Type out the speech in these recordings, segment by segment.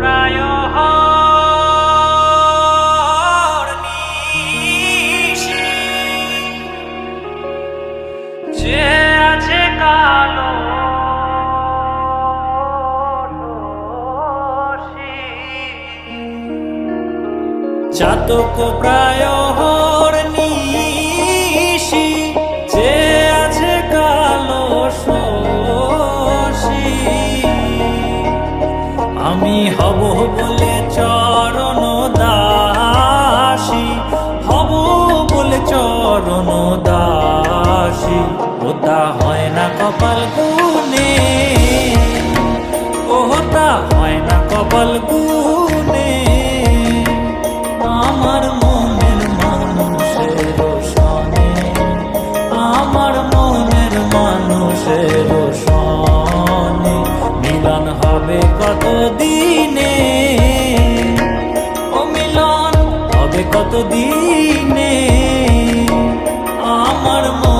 প্রায় যে আছে কালো চাতক প্রায় ওটা হয় না কপাল গুনে ওটা হয় না কপাল গুনে আমার মনের মানুষের সনে, আমার মনের মানুষের সনে। মিলন হবে কত দিনে ও মিলন হবে কত দিনে আমার মনের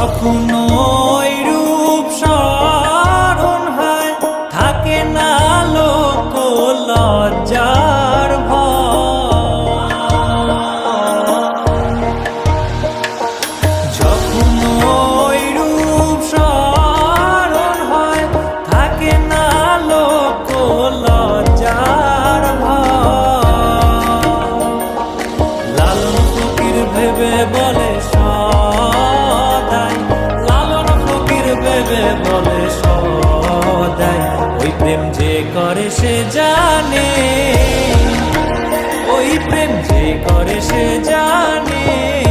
যখন ওই রূপ স্মরণ হয় থাকে না লোক লজ্জার প্রেম যে করে সে জানে।